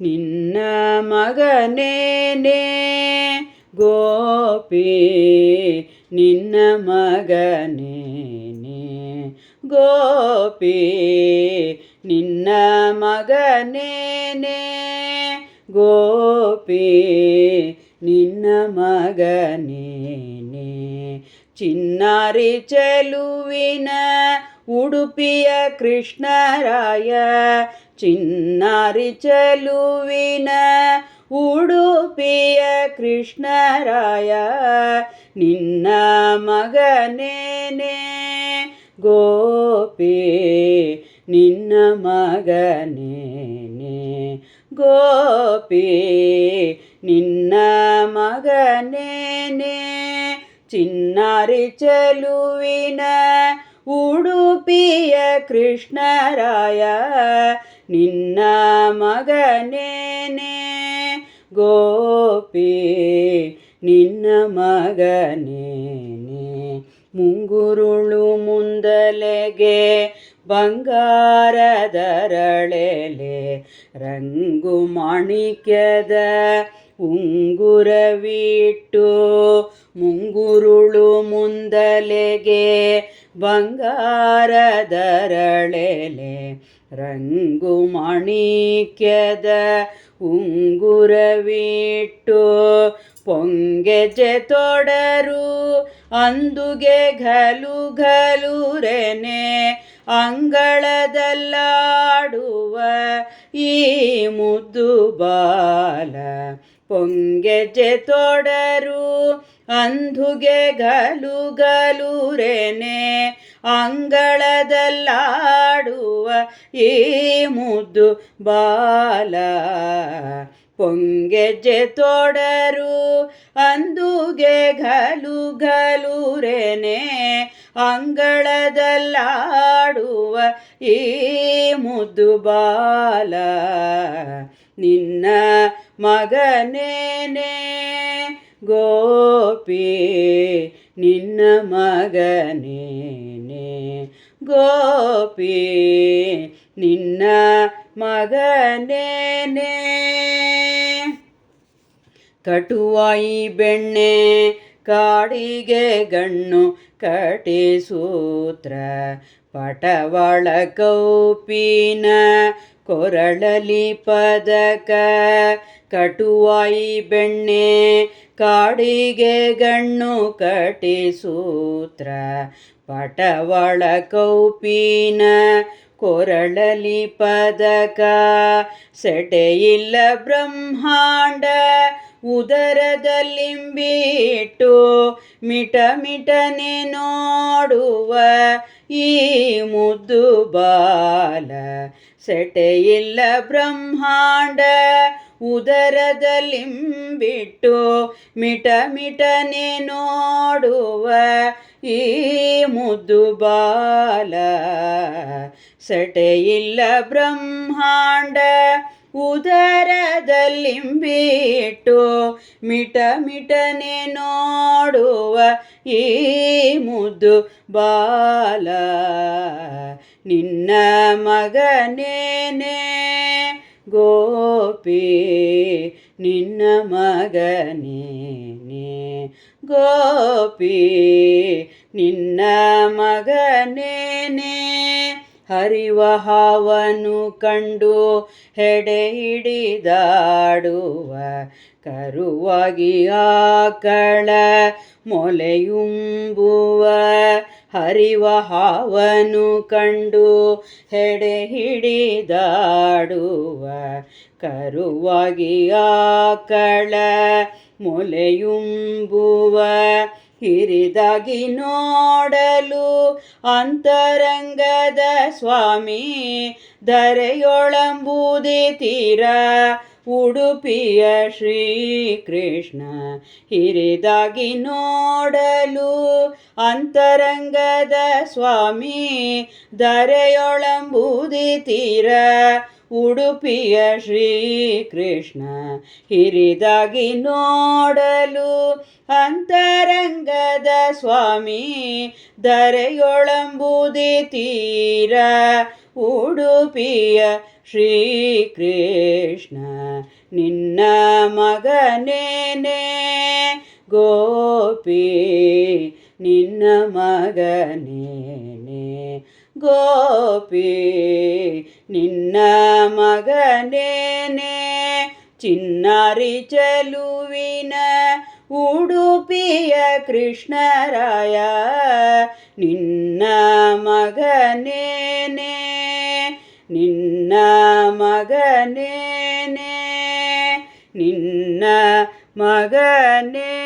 ನಿನ್ನ ಮಗನೇನೆ ಗೋಪಿ ನಿನ್ನ ಮಗನೇನೆ ಗೋಪಿ ನಿನ್ನ ಮಗನೇನೆ ಗೋಪಿ ನಿನ್ನ ಮಗನೇನೆ ಚಿನ್ನಾರಿ ಚೆಲುವಿನ ಉಡುಪಿಯ ಕೃಷ್ಣರಾಯ ಚಿನ್ನಾರಿ ಚಲುವಿನ ಉಡುಪಿಯ ಕೃಷ್ಣರಾಯ, ನಿನ್ನ ಮಗನೇನೆ ಗೋಪಿ, ನಿನ್ನ ಮಗನೇನೆ ಗೋಪಿ, ನಿನ್ನ ಮಗನೇನೆ ಚಿನ್ನಾರಿ ಚೆಲುವಿನ ಉಡುಪಿಯ ಕೃಷ್ಣರಾಯ ನಿನ್ನ ಮಗನೇನೆ. ಗೋಪಿ ನಿನ್ನ ಮಗನೇನೆ. ಮುಂಗುರುಳು ಮುಂದಲೆಗೆ ಬಂಗಾರದರಳೆಲೆ ರಂಗು ಮಾಣಿಕ್ಯದ ಉಂಗುರವಿಟ್ಟು ಮುಂಗುರುಳು ಮುಂದಲೆಗೆ ಬಂಗಾರದರಳೆಲೆ ರಂಗು ಮಾಣಿಕ್ಯದ ಉಂಗುರವಿಟ್ಟು ಪೊಂಗೆಜೆ ತೊಡರು ಅಂದುಗೆ ಘಲು ಘಲುರೆನೆ ಅಂಗಳದಲ್ಲಾಡುವ ಈ ಮುದ್ದು ಬಾಲ ಪೊಂಗೆಜೆ ತೊಡರು ಅಂಧುಗೆ ಗಲು ಗಲುರೆನೆ, ಅಂಗಳದಲ್ಲಾಡುವ ಈ ಮುದ್ದು ಬಾಲ. ಪೊಂಗೆಜೆ ತೊಡರು ಅಂದುಗೆ ಗಲು ಘಲುರೆನೆ ಅಂಗಳದಲ್ಲಾಡುವ ಈ ಮುದ್ದು ಬಾಲ. ನಿನ್ನ ಮಗನೇನೆ. ಗೋಪಿ ನಿನ್ನ ಮಗನೇನೆ. ಗೋಪಿ ನಿನ್ನ ಮಗನೇನೆ. ಕಟುವಾಯಿ ಬೆಣ್ಣೆ ಕಾಡಿಗೆ ಗಣ್ಣು ಕಟಿಸೂತ್ರ ಪಟವಳ ಕೌಪಿನ ಕೊರಳಲಿ ಪದಕ, ಕಟುವಾಯಿ ಬೆಣ್ಣೆ, ಕಾಡಿಗೆ ಗಣ್ಣು ಕಟಿಸೂತ್ರ ಪಟವಳ ಕೌಪಿನ ಕೊರಳಲಿ ಪದಕ, ಸೆಟೆಯಿಲ್ಲ ಬ್ರಹ್ಮಾಂಡ ಉದರದಲ್ಲಿಂಬಿಟ್ಟು ಮಿಟ ಮಿಟನೆ ನೋಡುವ ಈ ಮುದ್ದು ಬಾಲ. ಸೆಟೆಯಿಲ್ಲ ಬ್ರಹ್ಮಾಂಡ ಉದರದಲ್ಲಿಂಬಿಟ್ಟು ಮಿಟ ಮಿಟನೆ ನೋಡುವ ಈ ಮುದ್ದು ಬಾಲ. ಸೆಟೆಯಿಲ್ಲ ಬ್ರಹ್ಮಾಂಡ ಉದರದಲ್ಲಿಂಬಿಟ್ಟು ಮಿಟ ಮಿಟನೆ ನೋಡುವ ಈ ಮುದ್ದು ಬಾಲ. ನಿನ್ನ ಮಗನೇನೆ ಗೋಪಿ, ನಿನ್ನ ಮಗನೇನೆ ಗೋಪಿ, ನಿನ್ನ ಮಗನೇನೆ ಹರಿವ ಹಾವನ್ನು ಕಂಡು ಹೆಡೆ ಹಿಡಿದಾಡುವ ಕರುವಾಗಿ ಆಕಳ ಮೊಲೆಯುಂಬುವ, ಹರಿವ ಹಾವನ್ನು ಕಂಡು ಹೆಡೆ ಹಿಡಿದಾಡುವ ಕರುವಾಗಿ ಆಕಳ ಮೊಲೆಯುಂಬುವ ಹಿರಿದಾಗಿ ನೋಡಲು ಅಂತರಂಗದ ಸ್ವಾಮಿ ದರೆಯೊಳಂಬುದೇ ತೀರ ಉಡುಪಿಯ ಶ್ರೀಕೃಷ್ಣ. ಹಿರಿದಾಗಿ ನೋಡಲು ಅಂತರಂಗದ ಸ್ವಾಮಿ ಧರೆಯೊಳಂಬುದಿ ತೀರ ಉಡುಪಿಯ ಶ್ರೀಕೃಷ್ಣ ಹಿರಿದಾಗಿ ನೋಡಲು ಅಂತರಂಗದ ಸ್ವಾಮಿ ದರೆಯೊಳಂಬುದಿ ತೀರ ಉಡುಪಿಯ ಶ್ರೀಕೃಷ್ಣ. ನಿನ್ನ ಮಗನೇನೆ ಗೋಪಿ, ನಿನ್ನ ಮಗನೇನೆ ಗೋಪಿ ನಿನ್ನ ಮಗನೇನೆ. ಚಿನ್ನಾರಿ ಚಲುವಿನ ಉಡುಪಿಯ ಕೃಷ್ಣರಾಯ. ನಿನ್ನ ಮಗನೇನೆ. ನಿನ್ನ ಮಗನೇನೆ. ನಿನ್ನ ಮಗನೇ